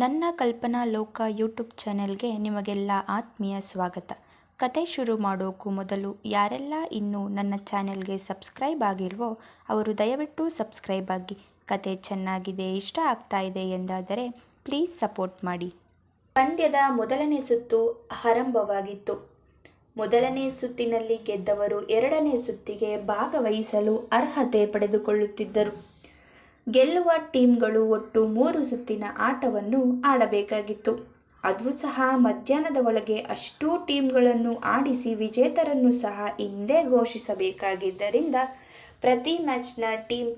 ನನ್ನ ಕಲ್ಪನಾ ಲೋಕ ಯೂಟ್ಯೂಬ್ ಚಾನೆಲ್ಗೆ ನಿಮಗೆಲ್ಲ ಆತ್ಮೀಯ ಸ್ವಾಗತ. ಕತೆ ಶುರು ಮಾಡೋಕ್ಕೂ ಮೊದಲು ಯಾರೆಲ್ಲ ಇನ್ನೂ ನನ್ನ ಚಾನೆಲ್ಗೆ ಸಬ್ಸ್ಕ್ರೈಬ್ ಆಗಿಲ್ವೋ ಅವರು ದಯವಿಟ್ಟು ಸಬ್ಸ್ಕ್ರೈಬ್ ಆಗಿ. ಕತೆ ಚೆನ್ನಾಗಿದೆ, ಇಷ್ಟ ಆಗ್ತಾ ಇದೆ ಎಂದಾದರೆ ಪ್ಲೀಸ್ ಸಪೋರ್ಟ್ ಮಾಡಿ. ಪಂದ್ಯದ ಮೊದಲನೇ ಸುತ್ತು ಆರಂಭವಾಗಿತ್ತು. ಮೊದಲನೇ ಸುತ್ತಿನಲ್ಲಿ ಗೆದ್ದವರು ಎರಡನೇ ಸುತ್ತಿಗೆ ಭಾಗವಹಿಸಲು ಅರ್ಹತೆ ಪಡೆದುಕೊಳ್ಳುತ್ತಿದ್ದರು. ಗೆಲ್ಲುವ ಟೀಮ್ಗಳು ಒಟ್ಟು ಮೂರು ಸುತ್ತಿನ ಆಟವನ್ನು ಆಡಬೇಕಾಗಿತ್ತು. ಅದು ಸಹ ಮಧ್ಯಾಹ್ನದ ಒಳಗೆ ಅಷ್ಟೂ ಟೀಮ್ಗಳನ್ನು ಆಡಿಸಿ ವಿಜೇತರನ್ನು ಸಹ ಹಿಂದೆ ಘೋಷಿಸಬೇಕಾಗಿದ್ದರಿಂದ ಪ್ರತಿ ಮ್ಯಾಚ್ನ ಟೀಮ್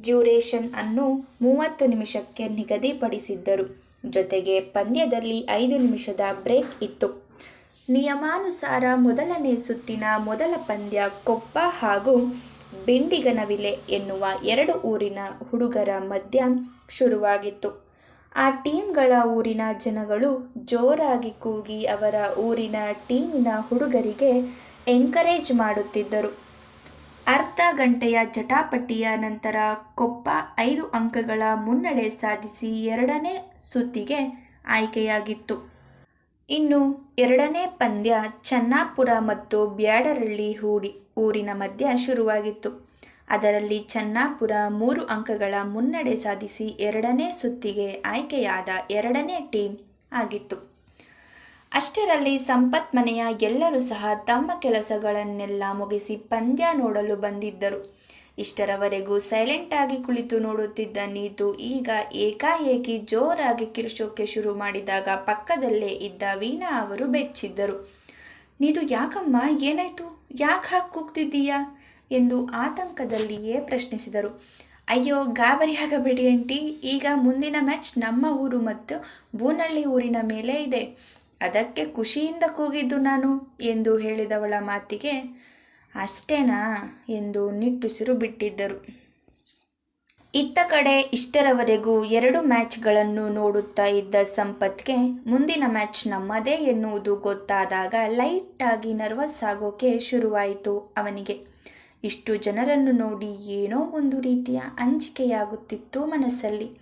ಡ್ಯೂರೇಷನ್ ಅನ್ನು ಮೂವತ್ತು ನಿಮಿಷಕ್ಕೆ ನಿಗದಿಪಡಿಸಿದ್ದರು. ಜೊತೆಗೆ ಪಂದ್ಯದಲ್ಲಿ ಐದು ನಿಮಿಷದ ಬ್ರೇಕ್ ಇತ್ತು. ನಿಯಮಾನುಸಾರ ಮೊದಲನೇ ಸುತ್ತಿನ ಮೊದಲ ಪಂದ್ಯ ಕೊಪ್ಪ ಹಾಗೂ ಬೆಂಡಿಗನವಿಲೆ ಎನ್ನುವ ಎರಡು ಊರಿನ ಹುಡುಗರ ಮಧ್ಯ ಶುರುವಾಗಿತ್ತು. ಆ ಟೀಮ್ಗಳ ಊರಿನ ಜನಗಳು ಜೋರಾಗಿ ಕೂಗಿ ಅವರ ಊರಿನ ಟೀಮಿನ ಹುಡುಗರಿಗೆ ಎನ್ಕರೇಜ್ ಮಾಡುತ್ತಿದ್ದರು. ಅರ್ಧ ಗಂಟೆಯ ಜಟಾಪಟಿಯ ನಂತರ ಕೊಪ್ಪ ಐದು ಅಂಕಗಳ ಮುನ್ನಡೆ ಸಾಧಿಸಿ ಎರಡನೇ ಸುತ್ತಿಗೆ ಆಯ್ಕೆಯಾಗಿತ್ತು. ಇನ್ನು ಎರಡನೇ ಪಂದ್ಯ ಚೆನ್ನಾಪುರ ಮತ್ತು ಬ್ಯಾಡರಳ್ಳಿ ಹೂಡಿ ಊರಿನ ಮಧ್ಯ ಶುರುವಾಗಿತ್ತು. ಅದರಲ್ಲಿ ಚೆನ್ನಾಪುರ ಮೂರು ಅಂಕಗಳ ಮುನ್ನಡೆ ಸಾಧಿಸಿ ಎರಡನೇ ಸುತ್ತಿಗೆ ಆಯ್ಕೆಯಾದ ಎರಡನೇ ಟೀಮ್ ಆಗಿತ್ತು. ಅಷ್ಟರಲ್ಲಿ ಸಂಪತ್ ಮನೆಯ ಎಲ್ಲರೂ ಸಹ ತಮ್ಮ ಕೆಲಸಗಳನ್ನೆಲ್ಲ ಮುಗಿಸಿ ಪಂದ್ಯ ನೋಡಲು ಬಂದಿದ್ದರು. ಇಷ್ಟರವರೆಗೂ ಸೈಲೆಂಟಾಗಿ ಕುಳಿತು ನೋಡುತ್ತಿದ್ದ ನೀತು ಈಗ ಏಕಾಏಕಿ ಜೋರಾಗಿ ಕಿರುಚೋಕೆ ಶುರು ಮಾಡಿದಾಗ ಪಕ್ಕದಲ್ಲೇ ಇದ್ದ ವೀಣಾ ಅವರು ಬೆಚ್ಚಿದ್ದರು. ನೀತು, ಯಾಕಮ್ಮ? ಏನಾಯ್ತು? ಯಾಕೆ ಹಾಕಿ ಕೂಗ್ತಿದ್ದೀಯಾ? ಎಂದು ಆತಂಕದಲ್ಲಿಯೇ ಪ್ರಶ್ನಿಸಿದರು. ಅಯ್ಯೋ, ಗಾಬರಿ ಆಗಬೇಡಿ ಆಂಟಿ. ಈಗ ಮುಂದಿನ ಮ್ಯಾಚ್ ನಮ್ಮ ಊರು ಮತ್ತು ಬೂನಳ್ಳಿ ಊರಿನ ಮೇಲೆ ಇದೆ. ಅದಕ್ಕೆ ಖುಷಿಯಿಂದ ಕೂಗಿದ್ದು ನಾನು, ಎಂದು ಹೇಳಿದವಳ ಮಾತಿಗೆ ಅಷ್ಟೇನಾ ಎಂದು ನಿಟ್ಟುಸಿರು ಬಿಟ್ಟಿದ್ದರು. ಇತ್ತ ಕಡೆ ಇಷ್ಟರವರೆಗೂ ಎರಡು ಮ್ಯಾಚ್ಗಳನ್ನು ನೋಡುತ್ತಾ ಇದ್ದ ಸಂಪತ್ಗೆ ಮುಂದಿನ ಮ್ಯಾಚ್ ನಮ್ಮದೇ ಎನ್ನುವುದು ಗೊತ್ತಾದಾಗ ಲೈಟಾಗಿ ನರ್ವಸ್ ಆಗೋಕೆ ಶುರುವಾಯಿತು ಅವನಿಗೆ. ಇಷ್ಟು ಜನರನ್ನು ನೋಡಿ ಏನೋ ಒಂದು ರೀತಿಯ ಅಂಜಿಕೆಯಾಗುತ್ತಿತ್ತು ಮನಸ್ಸಲ್ಲಿ.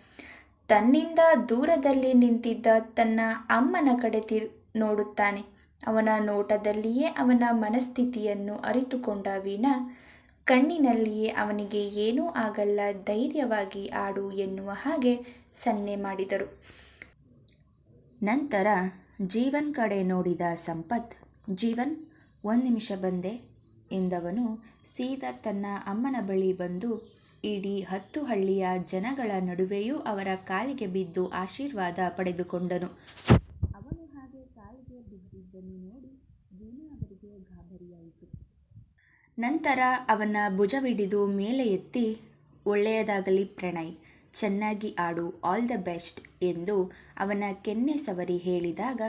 ತನ್ನಿಂದ ದೂರದಲ್ಲಿ ನಿಂತಿದ್ದ ತನ್ನ ಅಮ್ಮನ ಕಡೆ ತಿರು ನೋಡುತ್ತಾನೆ. ಅವನ ನೋಟದಲ್ಲಿಯೇ ಅವನ ಮನಸ್ಥಿತಿಯನ್ನು ಅರಿತುಕೊಂಡ ವೀಣಾ, ಕಣ್ಣಿನಲ್ಲಿಯೇ ಅವನಿಗೆ ಏನೂ ಆಗಲ್ಲ, ಧೈರ್ಯವಾಗಿ ಆಡು ಎನ್ನುವ ಹಾಗೆ ಸನ್ನೆ ಮಾಡಿದರು. ನಂತರ ಜೀವನ್ ಕಡೆ ನೋಡಿದ ಸಂಪತ್, ಜೀವನ್, ಒಂದು ನಿಮಿಷ ಬಂದೆ, ಎಂದವನು ಸೀದಾ ತನ್ನ ಅಮ್ಮನ ಬಳಿ ಬಂದು, ಇಡೀ ಹತ್ತು ಹಳ್ಳಿಯ ಜನಗಳ ನಡುವೆಯೂ ಅವರ ಕಾಲಿಗೆ ಬಿದ್ದು ಆಶೀರ್ವಾದ ಪಡೆದುಕೊಂಡನು ಅವನು ಹಾಗೆ ಕಾಲಿಗೆ ಬಿದ್ದಿದ್ದನ್ನು ನೋಡಿ ವೀಣಾ ಅವರಿಗೆ ಗಾಬರಿಯಾಯಿತು ನಂತರ ಅವನ ಭುಜವಿಡಿದು ಮೇಲೆ ಎತ್ತಿ, ಒಳ್ಳೆಯದಾಗಲಿ ಪ್ರಣಯ್, ಚೆನ್ನಾಗಿ ಆಡು, ಆಲ್ ದ ಬೆಸ್ಟ್ ಎಂದು ಅವನ ಕೆನ್ನೆ ಸವರಿ ಹೇಳಿದಾಗ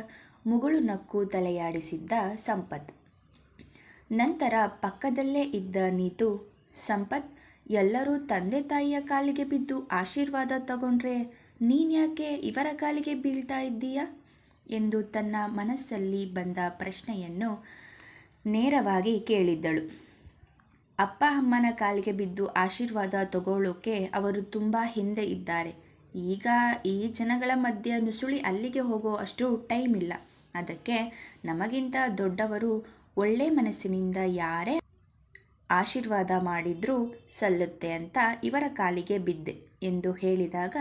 ಮುಗುಳು ನಕ್ಕು ತಲೆಯಾಡಿಸಿದ್ದ ಸಂಪತ್. ನಂತರ ಪಕ್ಕದಲ್ಲೇ ಇದ್ದ ನೀತು, ಸಂಪತ್, ಎಲ್ಲರೂ ತಂದೆ ತಾಯಿಯ ಕಾಲಿಗೆ ಬಿದ್ದು ಆಶೀರ್ವಾದ ತಗೊಂಡ್ರೆ ನೀನ್ಯಾಕೆ ಇವರ ಕಾಲಿಗೆ ಬೀಳ್ತಾ ಇದ್ದೀಯಾ? ಎಂದು ತನ್ನ ಮನಸ್ಸಲ್ಲಿ ಬಂದ ಪ್ರಶ್ನೆಯನ್ನು ನೇರವಾಗಿ ಕೇಳಿದ್ದಳು. ಅಪ್ಪ ಅಮ್ಮನ ಕಾಲಿಗೆ ಬಿದ್ದು ಆಶೀರ್ವಾದ ತಗೊಳ್ಳೋಕೆ ಅವರು ತುಂಬ ಹಿಂದೆ ಇದ್ದಾರೆ. ಈಗ ಈ ಜನಗಳ ಮಧ್ಯೆ ನುಸುಳಿ ಅಲ್ಲಿಗೆ ಹೋಗೋ ಅಷ್ಟು ಟೈಮ್ ಇಲ್ಲ. ಅದಕ್ಕೆ ನಮಗಿಂತ ದೊಡ್ಡವರು ಒಳ್ಳೆ ಮನಸ್ಸಿನಿಂದ ಯಾರೇ ಆಶೀರ್ವಾದ ಮಾಡಿದ್ರೂ ಸಲ್ಲುತ್ತೆ ಅಂತ ಇವರ ಕಾಲಿಗೆ ಬಿದ್ದೆ ಎಂದು ಹೇಳಿದಾಗ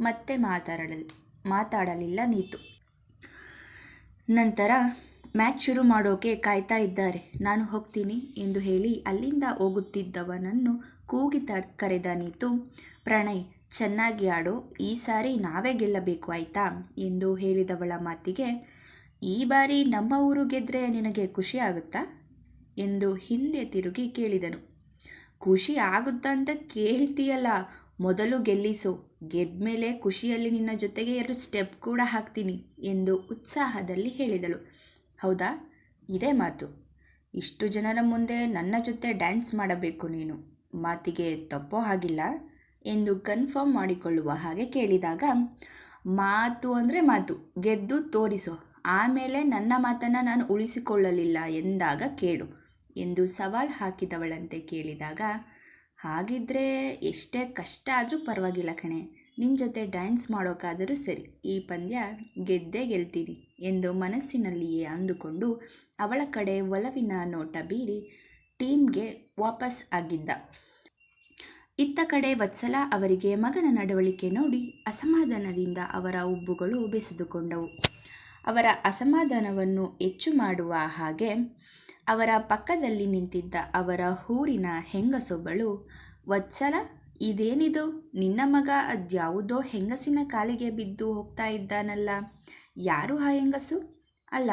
ಮತ್ತೆ ಮಾತಾಡಲಿ ಮಾತಾಡಲಿಲ್ಲ ನೀತು. ನಂತರ ಮ್ಯಾಚ್ ಶುರು ಮಾಡೋಕೆ ಕಾಯ್ತಾ ಇದ್ದಾರೆ. ನಾನು ಹೋಗ್ತೀನಿ ಎಂದು ಹೇಳಿ ಅಲ್ಲಿಂದ ಹೋಗುತ್ತಿದ್ದವನನ್ನು ಕೂಗಿ ತ, ಕರೆದ ನೀತು, ಪ್ರಣಯ್, ಚೆನ್ನಾಗಿ ಆಡೋ, ಈ ಸಾರಿ ನಾವೇ ಗೆಲ್ಲಬೇಕು ಆಯಿತಾ? ಎಂದು ಹೇಳಿದವಳ ಮಾತಿಗೆ, ಈ ಬಾರಿ ನಮ್ಮ ಊರು ಗೆದ್ದರೆ ನಿನಗೆ ಖುಷಿ ಆಗುತ್ತಾ? ಎಂದು ಹಿಂದೆ ತಿರುಗಿ ಕೇಳಿದನು. ಖುಷಿ ಆಗುತ್ತಾ ಅಂತ ಕೇಳ್ತೀಯಲ್ಲ, ಮೊದಲು ಗೆಲ್ಲಿಸು, ಗೆದ್ಮೇಲೆ ಖುಷಿಯಲ್ಲಿ ನಿನ್ನ ಜೊತೆಗೆ ಎರಡು ಸ್ಟೆಪ್ ಕೂಡ ಹಾಕ್ತೀನಿ ಎಂದು ಉತ್ಸಾಹದಲ್ಲಿ ಹೇಳಿದಳು. ಹೌದಾ? ಇದೇ ಮಾತು. ಇಷ್ಟು ಜನರ ಮುಂದೆ ನನ್ನ ಜೊತೆ ಡ್ಯಾನ್ಸ್ ಮಾಡಬೇಕು ನೀನು. ಮಾತಿಗೆ ತಪ್ಪೋ ಹಾಗಿಲ್ಲ ಎಂದು ಕನ್ಫರ್ಮ್ ಮಾಡಿಕೊಳ್ಳುವ ಹಾಗೆ ಕೇಳಿದಾಗ, ಮಾತು ಅಂದರೆ ಮಾತು, ಗೆದ್ದು ತೋರಿಸೋ. ಆಮೇಲೆ ನನ್ನ ಮಾತನ್ನು ನಾನು ಉಳಿಸಿಕೊಳ್ಳಲಿಲ್ಲ ಎಂದಾಗ ಕೇಳು ಎಂದು ಸವಾಲ್ ಹಾಕಿದವಳಂತೆ ಕೇಳಿದಾಗ, ಹಾಗಿದ್ರೆ ಎಷ್ಟೇ ಕಷ್ಟ ಆದರೂ ಪರವಾಗಿಲ್ಲ ಕಣೆ. ನಿನ್ನ ಜೊತೆ ಡ್ಯಾನ್ಸ್ ಮಾಡೋಕ್ಕಾದರೂ ಸರಿ, ಈ ಪಂದ್ಯ ಗೆದ್ದೇ ಗೆಲ್ತೀನಿ ಎಂದು ಮನಸ್ಸಿನಲ್ಲಿಯೇ ಅಂದುಕೊಂಡು ಅವಳ ಕಡೆ ಒಲವಿನ ನೋಟ ಬೀರಿ ಟೀಮ್ಗೆ ವಾಪಸ್ ಆಗಿದ್ದ. ಇತ್ತ ಕಡೆ ವತ್ಸಲ ಅವರಿಗೆ ಮಗನ ನಡವಳಿಕೆ ನೋಡಿ ಅಸಮಾಧಾನದಿಂದ ಅವರ ಉಬ್ಬುಗಳು ಬೆಸೆದುಕೊಂಡವು. ಅವರ ಅಸಮಾಧಾನವನ್ನು ಹೆಚ್ಚು ಮಾಡುವ ಹಾಗೆ ಅವರ ಪಕ್ಕದಲ್ಲಿ ನಿಂತಿದ್ದ ಅವರ ಊರಿನ ಹೆಂಗಸೊಬ್ಬಳು ವತ್ಸಲ ಇದೇನಿದು? ನಿನ್ನ ಮಗ ಅದ್ಯಾವುದೋ ಹೆಂಗಸಿನ ಕಾಲಿಗೆ ಬಿದ್ದು ಹೋಗ್ತಾ ಇದ್ದಾನಲ್ಲ. ಯಾರು ಆ ಹೆಂಗಸು? ಅಲ್ಲ,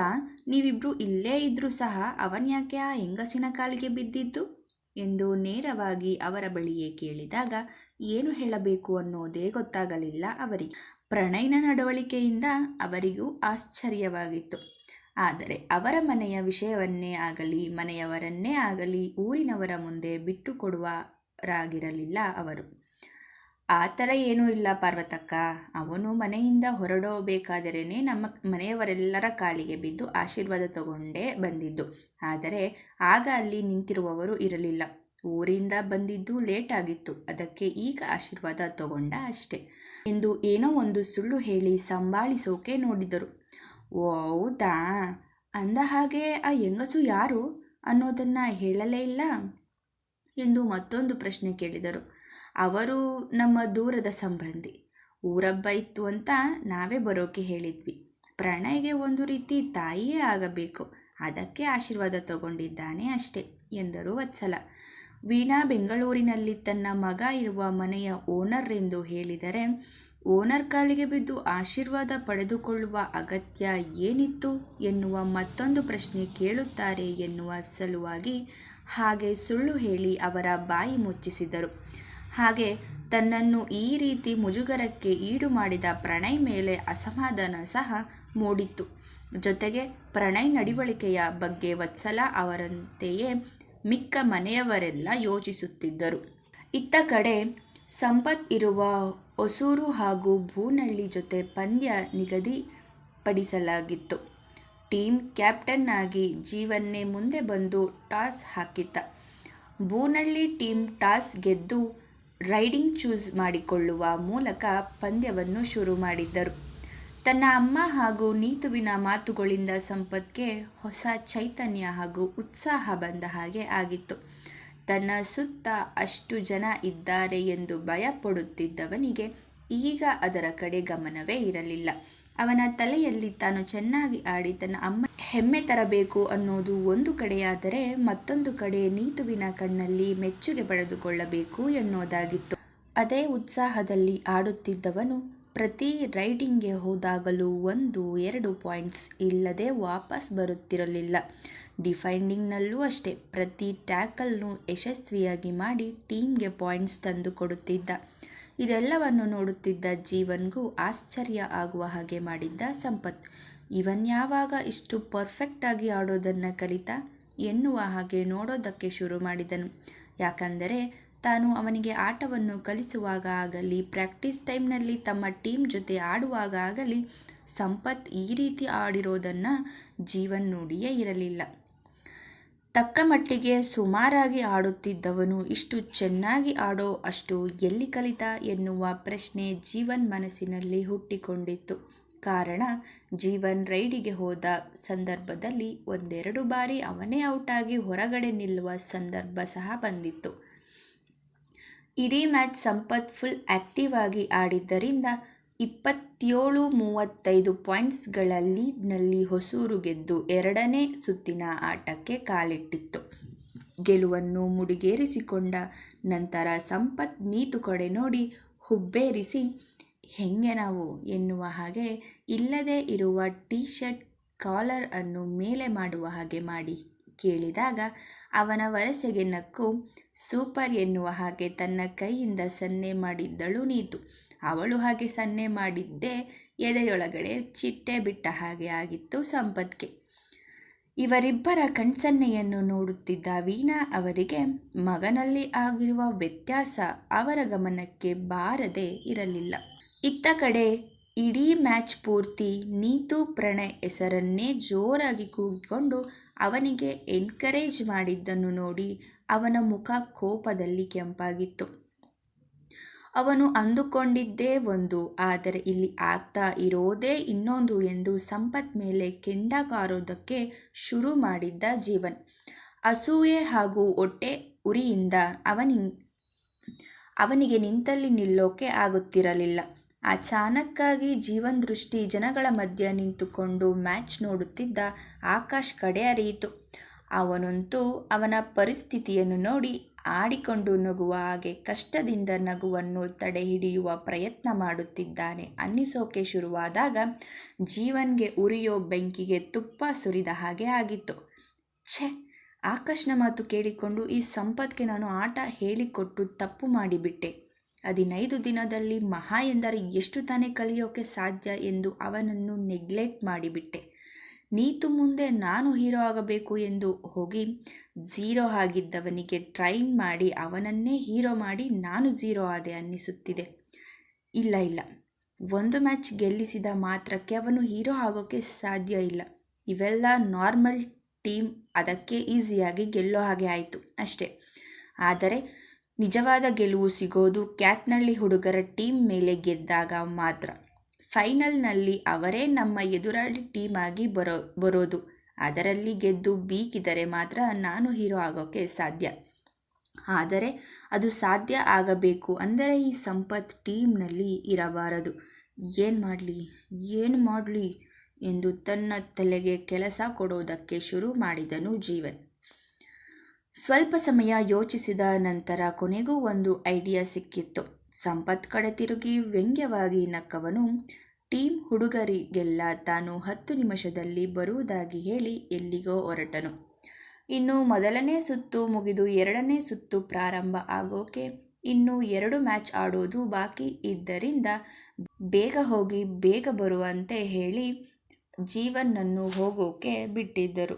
ನೀವಿಬ್ರು ಇಲ್ಲೇ ಇದ್ರೂ ಸಹ ಅವನ್ಯಾಕೆ ಆ ಹೆಂಗಸಿನ ಕಾಲಿಗೆ ಬಿದ್ದಿದ್ದು? ಎಂದು ನೇರವಾಗಿ ಅವರ ಬಳಿಯೇ ಕೇಳಿದಾಗ, ಏನು ಹೇಳಬೇಕು ಅನ್ನೋದೇ ಗೊತ್ತಾಗಲಿಲ್ಲ ಅವರಿಗೆ. ಪ್ರಣಯನ ನಡವಳಿಕೆಯಿಂದ ಅವರಿಗೂ ಆಶ್ಚರ್ಯವಾಗಿತ್ತು. ಆದರೆ ಅವರ ಮನೆಯ ವಿಷಯವನ್ನೇ ಆಗಲಿ, ಮನೆಯವರನ್ನೇ ಆಗಲಿ ಊರಿನವರ ಮುಂದೆ ಬಿಟ್ಟು ಕೊಡುವರಾಗಿರಲಿಲ್ಲ ಅವರು. ಆ ಥರ ಏನೂ ಇಲ್ಲ ಪಾರ್ವತಕ್ಕ. ಅವನು ಮನೆಯಿಂದ ಹೊರಡಬೇಕಾದರೇ ನಮ್ಮ ಮನೆಯವರೆಲ್ಲರ ಕಾಲಿಗೆ ಬಿದ್ದು ಆಶೀರ್ವಾದ ತಗೊಂಡೇ ಬಂದಿದ್ದು. ಆದರೆ ಆಗ ಅಲ್ಲಿ ನಿಂತಿರುವವರು ಇರಲಿಲ್ಲ. ಊರಿಂದ ಬಂದಿದ್ದು ಲೇಟ್ ಆಗಿತ್ತು. ಅದಕ್ಕೆ ಈಗ ಆಶೀರ್ವಾದ ತಗೊಂಡ ಅಷ್ಟೆ. ಎಂದು ಏನೋ ಒಂದು ಸುಳ್ಳು ಹೇಳಿ ಸಂಭಾಳಿಸೋಕೆ ನೋಡಿದರು. ಓ, ಹೌದಾ? ಅಂದ ಹಾಗೆ, ಆ ಹೆಂಗಸು ಯಾರು ಅನ್ನೋದನ್ನು ಹೇಳಲೇ ಇಲ್ಲ. ಎಂದು ಮತ್ತೊಂದು ಪ್ರಶ್ನೆ ಕೇಳಿದರು. ಅವರು, ನಮ್ಮ ದೂರದ ಸಂಬಂಧಿ. ಊರಬ್ಬ ಇತ್ತು ಅಂತ ನಾವೇ ಬರೋಕೆ ಹೇಳಿದ್ವಿ. ಪ್ರಣಯ್ಗೆ ಒಂದು ರೀತಿ ತಾಯಿಯೇ ಆಗಬೇಕು. ಅದಕ್ಕೆ ಆಶೀರ್ವಾದ ತಗೊಂಡಿದ್ದಾನೆ ಅಷ್ಟೆ, ಎಂದರು ವತ್ಸಲ. ವೀಣಾ ಬೆಂಗಳೂರಿನಲ್ಲಿ ತನ್ನ ಮಗ ಇರುವ ಮನೆಯ ಓನರ್ ಎಂದು ಹೇಳಿದರೆ, ಓನರ್ ಕಾಲಿಗೆ ಬಿದ್ದು ಆಶೀರ್ವಾದ ಪಡೆದುಕೊಳ್ಳುವ ಅಗತ್ಯ ಏನಿತ್ತು ಎನ್ನುವ ಮತ್ತೊಂದು ಪ್ರಶ್ನೆ ಕೇಳುತ್ತಾರೆ ಎನ್ನುವ ಸಲುವಾಗಿ ಹಾಗೆ ಸುಳ್ಳು ಹೇಳಿ ಅವರ ಬಾಯಿ ಮುಚ್ಚಿಸಿದರು. ಹಾಗೆ ತನ್ನನ್ನು ಈ ರೀತಿ ಮುಜುಗರಕ್ಕೆ ಈಡು ಮಾಡಿದ ಪ್ರಣಯ್ ಮೇಲೆ ಅಸಮಾಧಾನ ಸಹ ಮೂಡಿತ್ತು. ಜೊತೆಗೆ ಪ್ರಣಯ್ ನಡವಳಿಕೆಯ ಬಗ್ಗೆ ವತ್ಸಲ ಅವರಂತೆಯೇ ಮಿಕ್ಕ ಮನೆಯವರೆಲ್ಲ ಯೋಚಿಸುತ್ತಿದ್ದರು. ಇತ್ತ ಕಡೆ ಸಂಪತ್ ಇರುವ ಹೊಸೂರು ಹಾಗೂ ಭೂನಳ್ಳಿ ಜೊತೆ ಪಂದ್ಯ ನಿಗದಿಪಡಿಸಲಾಗಿತ್ತು. ಟೀಮ್ ಕ್ಯಾಪ್ಟನ್ ಆಗಿ ಜೀವನ್ನೇ ಮುಂದೆ ಬಂದು ಟಾಸ್ ಹಾಕಿದ್ದ. ಬೂನಳ್ಳಿ ಟೀಮ್ ಟಾಸ್ ಗೆದ್ದು ರೈಡಿಂಗ್ ಚೂಸ್ ಮಾಡಿಕೊಳ್ಳುವ ಮೂಲಕ ಪಂದ್ಯವನ್ನು ಶುರು ಮಾಡಿದ್ದರು. ತನ್ನ ಅಮ್ಮ ಹಾಗೂ ನೀತುವಿನ ಮಾತುಗಳಿಂದ ಸಂಪತ್ಗೆ ಹೊಸ ಚೈತನ್ಯ ಹಾಗೂ ಉತ್ಸಾಹ ಬಂದ ಹಾಗೆ ಆಗಿತ್ತು. ತನ್ನ ಸುತ್ತ ಅಷ್ಟು ಜನ ಇದ್ದಾರೆ ಎಂದು ಭಯಪಡುತ್ತಿದ್ದವನಿಗೆ ಈಗ ಅದರ ಕಡೆ ಗಮನವೇ ಇರಲಿಲ್ಲ. ಅವನ ತಲೆಯಲ್ಲಿ ತಾನು ಚೆನ್ನಾಗಿ ಆಡಿ ತನ್ನ ಅಮ್ಮ ಹೆಮ್ಮೆ ತರಬೇಕು ಅನ್ನೋದು ಒಂದು ಕಡೆಯಾದರೆ ಮತ್ತೊಂದು ಕಡೆ ನೀತುವಿನ ಕಣ್ಣಲ್ಲಿ ಮೆಚ್ಚುಗೆ ಪಡೆದುಕೊಳ್ಳಬೇಕು ಎನ್ನುವುದಾಗಿತ್ತು. ಅದೇ ಉತ್ಸಾಹದಲ್ಲಿ ಆಡುತ್ತಿದ್ದವನು ಪ್ರತಿ ರೈಡಿಂಗ್ಗೆ ಹೋದಾಗಲೂ ಒಂದು, ಎರಡು ಪಾಯಿಂಟ್ಸ್ ಇಲ್ಲದೆ ವಾಪಸ್ ಬರುತ್ತಿರಲಿಲ್ಲ. ಡಿಫೈಂಡಿಂಗ್ನಲ್ಲೂ ಅಷ್ಟೇ ಪ್ರತಿ ಟ್ಯಾಕಲ್ನೂ ಯಶಸ್ವಿಯಾಗಿ ಮಾಡಿ ಟೀಮ್ಗೆ ಪಾಯಿಂಟ್ಸ್ ತಂದು ಕೊಡುತ್ತಿದ್ದ. ಇದೆಲ್ಲವನ್ನು ನೋಡುತ್ತಿದ್ದ ಜೀವನ್ಗೂ ಆಶ್ಚರ್ಯ ಆಗುವ ಹಾಗೆ ಮಾಡಿದ್ದ ಸಂಪತ್. ಇವನ್ ಯಾವಾಗ ಇಷ್ಟು ಪರ್ಫೆಕ್ಟಾಗಿ ಆಡೋದನ್ನು ಕಲಿತ? ಎನ್ನುವ ಹಾಗೆ ನೋಡೋದಕ್ಕೆ ಶುರು ಮಾಡಿದನು. ಯಾಕಂದರೆ ತಾನು ಅವನಿಗೆ ಆಟವನ್ನು ಕಲಿಸುವಾಗ ಆಗಲಿ ಪ್ರಾಕ್ಟೀಸ್ ಟೈಮ್ನಲ್ಲಿ ತಮ್ಮ ಟೀಮ್ ಜೊತೆ ಆಡುವಾಗ ಆಗಲಿ, ಸಂಪತ್ ಈ ರೀತಿ ಆಡಿರೋದನ್ನು ಜೀವನ್ ನೋಡಿಯೇ ಇರಲಿಲ್ಲ. ತಕ್ಕ ಮಟ್ಟಿಗೆ ಸುಮಾರಾಗಿ ಆಡುತ್ತಿದ್ದವನು ಇಷ್ಟು ಚೆನ್ನಾಗಿ ಆಡೋ ಅಷ್ಟು ಎಲ್ಲಿ ಕಲಿತ ಎನ್ನುವ ಪ್ರಶ್ನೆ ಜೀವನ್ ಮನಸ್ಸಿನಲ್ಲಿ ಹುಟ್ಟಿಕೊಂಡಿತ್ತು. ಕಾರಣ, ಜೀವನ್ ರೈಡಿಗೆ ಹೋದ ಸಂದರ್ಭದಲ್ಲಿ ಒಂದೆರಡು ಬಾರಿ ಅವನೇ ಔಟಾಗಿ ಹೊರಗಡೆ ನಿಲ್ಲುವ ಸಂದರ್ಭ ಸಹ ಬಂದಿತ್ತು. ಇಡೀ ಮ್ಯಾಚ್ ಸಂಪತ್ ಫುಲ್ ಆಕ್ಟಿವ್ ಆಗಿ ಆಡಿದ್ದರಿಂದ ಇಪ್ಪತ್ತೇಳು ಮೂವತ್ತೈದು ಪಾಯಿಂಟ್ಸ್ಗಳಲ್ಲಿ ನಲ್ಲಿ ಹೊಸೂರು ಗೆದ್ದು ಎರಡನೇ ಸುತ್ತಿನ ಆಟಕ್ಕೆ ಕಾಲಿಟ್ಟಿತ್ತು. ಗೆಲುವನ್ನು ಮುಡಿಗೇರಿಸಿಕೊಂಡ ನಂತರ ಸಂಪತ್ ನೀತು ಕಡೆ ನೋಡಿ ಹುಬ್ಬೇರಿಸಿ, ಹೆಂಗೆ ನಾವು? ಎನ್ನುವ ಹಾಗೆ, ಇಲ್ಲದೇ ಇರುವ ಟೀ ಶರ್ಟ್ ಕಾಲರ್ ಅನ್ನು ಮೇಲೆ ಮಾಡುವ ಹಾಗೆ ಮಾಡಿ. ಕೇಳಿದಾಗ ಅವನ ವರಸೆಗೆ ನಕ್ಕು, ಸೂಪರ್ ಎನ್ನುವ ಹಾಗೆ ತನ್ನ ಕೈಯಿಂದ ಸನ್ನೆ ಮಾಡಿದ್ದಳು ನೀತು. ಅವಳು ಹಾಗೆ ಸನ್ನೆ ಮಾಡಿದ್ದೇ ಎದೆಯೊಳಗಡೆ ಚಿಟ್ಟೆ ಬಿಟ್ಟ ಹಾಗೆ ಆಗಿತ್ತು ಸಂಪತ್ಗೆ. ಇವರಿಬ್ಬರ ಕಣ್ಸನ್ನೆಯನ್ನು ನೋಡುತ್ತಿದ್ದ ವೀಣಾ ಅವರಿಗೆ ಮಗನಲ್ಲಿ ಆಗಿರುವ ವ್ಯತ್ಯಾಸ ಅವರ ಗಮನಕ್ಕೆ ಬಾರದೆ ಇರಲಿಲ್ಲ. ಇತ್ತ ಕಡೆ ಇಡೀ ಮ್ಯಾಚ್ ಪೂರ್ತಿ ನೀತು ಪ್ರಣಯ್ ಹೆಸರನ್ನೇ ಜೋರಾಗಿ ಕೂಗಿಕೊಂಡು ಅವನಿಗೆ ಎನ್ಕರೇಜ್ ಮಾಡಿದ್ದನ್ನು ನೋಡಿ ಅವನ ಮುಖ ಕೋಪದಲ್ಲಿ ಕೆಂಪಾಗಿತ್ತು. ಅವನು ಅಂದುಕೊಂಡಿದ್ದೇ ಒಂದು, ಆದರೆ ಇಲ್ಲಿ ಆಗ್ತಾ ಇರೋದೇ ಇನ್ನೊಂದು ಎಂದು ಸಂಪತ್ ಮೇಲೆ ಕೆಂಡ ಕಾರೋದಕ್ಕೆ ಶುರು ಮಾಡಿದ್ದ ಜೀವನ್. ಅಸೂಯೆ ಹಾಗೂ ಹೊಟ್ಟೆ ಉರಿಯಿಂದ ಅವನಿ ಅವನಿಗೆ ನಿಂತಲ್ಲಿ ನಿಲ್ಲೋಕೆ ಆಗುತ್ತಿರಲಿಲ್ಲ. ಅಚಾನಕ್ಕಾಗಿ ಜೀವನ್ ದೃಷ್ಟಿ ಜನಗಳ ಮಧ್ಯ ನಿಂತುಕೊಂಡು ಮ್ಯಾಚ್ ನೋಡುತ್ತಿದ್ದ ಆಕಾಶ್ ಕಡೆ ಅರಿಯಿತು. ಅವನಂತೂ ಅವನ ಪರಿಸ್ಥಿತಿಯನ್ನು ನೋಡಿ ಆಡಿಕೊಂಡು ನಗುವ ಹಾಗೆ ಕಷ್ಟದಿಂದ ನಗುವನ್ನು ತಡೆಹಿಡಿಯುವ ಪ್ರಯತ್ನ ಮಾಡುತ್ತಿದ್ದಾನೆ ಅನ್ನಿಸೋಕೆ ಶುರುವಾದಾಗ ಜೀವನ್ಗೆ ಉರಿಯೋ ಬೆಂಕಿಗೆ ತುಪ್ಪ ಸುರಿದ ಹಾಗೆ ಆಗಿತ್ತು. ಛೆ, ಆಕಾಶ್ನ ಮಾತು ಕೇಳಿಕೊಂಡು ಈ ಸಂಪತ್ಗೆ ನಾನು ಆಟ ಹೇಳಿಕೊಟ್ಟು ತಪ್ಪು ಮಾಡಿಬಿಟ್ಟೆ. ಹದಿನೈದು ದಿನದಲ್ಲಿ ಮಹಾ ಎಂದರೆ ಎಷ್ಟು ತಾನೇ ಕಲಿಯೋಕೆ ಸಾಧ್ಯ ಎಂದು ಅವನನ್ನು ನೆಗ್ಲೆಕ್ಟ್ ಮಾಡಿಬಿಟ್ಟೆ. ನೀತು ಮುಂದೆ ನಾನು ಹೀರೋ ಆಗಬೇಕು ಎಂದು ಹೋಗಿ ಝೀರೋ ಆಗಿದ್ದವನಿಗೆ ಟ್ರೈ ಮಾಡಿ ಅವನನ್ನೇ ಹೀರೋ ಮಾಡಿ ನಾನು ಝೀರೋ ಆದೆ ಅನ್ನಿಸುತ್ತಿದೆ. ಇಲ್ಲ ಇಲ್ಲ. ಒಂದು ಮ್ಯಾಚ್ ಗೆಲ್ಲಿಸಿದ ಮಾತ್ರಕ್ಕೆ ಅವನು ಹೀರೋ ಆಗೋಕ್ಕೆ ಸಾಧ್ಯ ಇಲ್ಲ. ಇವೆಲ್ಲ ನಾರ್ಮಲ್ ಟೀಮ್ ಅದಕ್ಕೆ ಈಸಿಯಾಗಿ ಗೆಲ್ಲೋ ಹಾಗೆ ಆಯಿತು ಅಷ್ಟೇ. ಆದರೆ ನಿಜವಾದ ಗೆಲುವು ಸಿಗೋದು ಕ್ಯಾತ್ನಳ್ಳಿ ಹುಡುಗರ ಟೀಮ್ ಮೇಲೆ ಗೆದ್ದಾಗ ಮಾತ್ರ. ಫೈನಲ್ನಲ್ಲಿ ಅವರೇ ನಮ್ಮ ಎದುರಾಳಿ ಟೀಮ್ ಆಗಿ ಬರೋ, ಬರೋದು. ಅದರಲ್ಲಿ ಗೆದ್ದು ಬೀಕಿದರೆ ಮಾತ್ರ ನಾನು ಹೀರೋ ಆಗೋಕ್ಕೆ ಸಾಧ್ಯ. ಆದರೆ ಅದು ಸಾಧ್ಯ ಆಗಬೇಕು ಅಂದರೆ ಈ ಸಂಪತ್ ಟೀಮ್ನಲ್ಲಿ ಇರಬಾರದು. ಏನು ಮಾಡಲಿ ಏನು ಮಾಡಲಿ ಎಂದು ತನ್ನ ತಲೆಗೆ ಕೆಲಸ ಕೊಡೋದಕ್ಕೆ ಶುರು ಮಾಡಿದನು ಜೀವನ್. ಸ್ವಲ್ಪ ಸಮಯ ಯೋಚಿಸಿದ ನಂತರ ಕೊನೆಗೂ ಒಂದು ಐಡಿಯಾ ಸಿಕ್ಕಿತ್ತು. ಸಂಪತ್ ಕಡೆ ತಿರುಗಿ ವ್ಯಂಗ್ಯವಾಗಿ ನಕ್ಕವನು, ಟೀಮ್ ಹುಡುಗರಿಗೆಲ್ಲ ತಾನು ಹತ್ತು ನಿಮಿಷದಲ್ಲಿ ಬರುವುದಾಗಿ ಹೇಳಿ ಎಲ್ಲಿಗೋ ಹೊರಟನು. ಇನ್ನು ಮೊದಲನೇ ಸುತ್ತು ಮುಗಿದು ಎರಡನೇ ಸುತ್ತು ಪ್ರಾರಂಭ ಆಗೋಕೆ ಇನ್ನು ಎರಡು ಮ್ಯಾಚ್ ಆಡೋದು ಬಾಕಿ ಇದ್ದರಿಂದ ಬೇಗ ಹೋಗಿ ಬೇಗ ಬರುವಂತೆ ಹೇಳಿ ಜೀವನನ್ನು ಹೋಗೋಕೆ ಬಿಟ್ಟಿದ್ದರು.